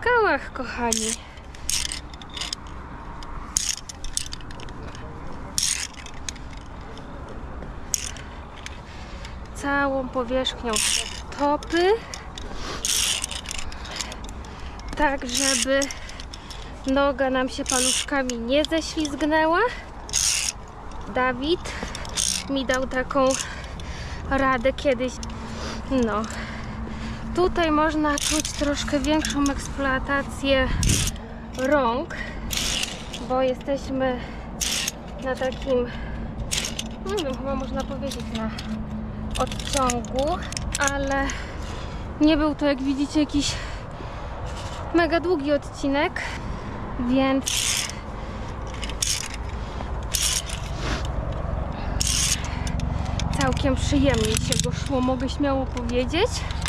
skałach, kochani. Całą powierzchnią topy. Tak, żeby noga nam się paluszkami nie ześlizgnęła. Dawid mi dał taką radę kiedyś. No, tutaj można czuć troszkę większą eksploatację rąk, bo jesteśmy na takim, nie wiem, chyba można powiedzieć na odciągu, ale nie był to, jak widzicie, jakiś mega długi odcinek, więc całkiem przyjemnie się go szło, mogę śmiało powiedzieć.